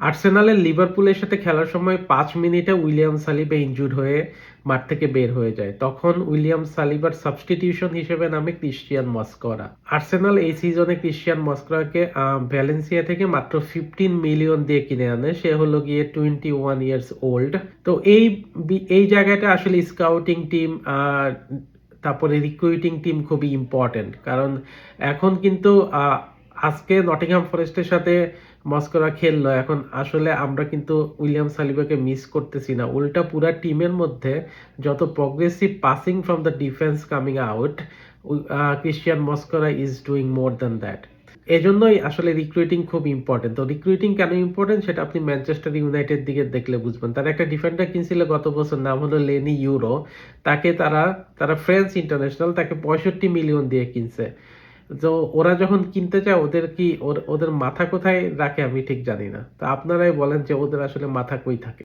আর্সেনালের লিভারপুলের সাথে খেলার সময় পাঁচ মিনিটে উইলিয়াম সালিবা ইনজুর্ড হয়ে মাঠ থেকে বের হয়ে যায়। তখন উইলিয়াম সালিবার সাবস্টিটিউশন হিসেবে নামে ক্রিশ্চিয়ান মস্করা। আর্সেনাল এই সিজনে ক্রিশ্চিয়ান মস্করাকে ভ্যালেন্সিয়া থেকে মাত্র ফিফটিন মিলিয়ন দিয়ে কিনে আনে। সে হলো গিয়ে টোয়েন্টি ওয়ান ইয়ার্স ওল্ড। তো এই এই জায়গাটা আসলে স্কাউটিং টিম তারপরে রিক্রুইটিং টিম খুবই ইম্পর্টেন্ট কারণ এখন কিন্তু আজকে নটিংহাম ফরেস্টের সাথে মস্করা খেললো। এখন আসলে আমরা কিন্তু উইলিয়াম সালিবাকে মিস করতেছি না। উল্টা পুরা টিমের মধ্যে যত progressive passing from the defence coming out Cristian Mosquera is doing more than that এজন্যই আসলে রিক্রুইটিং খুব ইম্পর্টেন্ট তো রিক্রুইটিং কেন ইম্পর্টেন্ট সেটা আপনি ম্যানচেস্টার ইউনাইটেড দিকে দেখলে বুঝবেন। তারা একটা ডিফেন্ডার কিনছিল গত বছর, নাম হলো লেনি ইউরো তাকে তারা তারা ফ্রেঞ্চ ইন্টারন্যাশনাল তাকে পঁয়ষট্টি মিলিয়ন দিয়ে কিনছে। তো ওরা যখন কিনতে চায়, ওদের কি ওদের মাথা কোথায় রাখে আমি ঠিক জানি না। তো আপনারাই বলেন যে ওদের আসলে মাথা কই থাকে।